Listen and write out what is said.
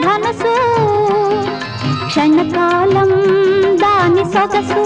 ధనసు క్షణకాలం దాని సొగసు.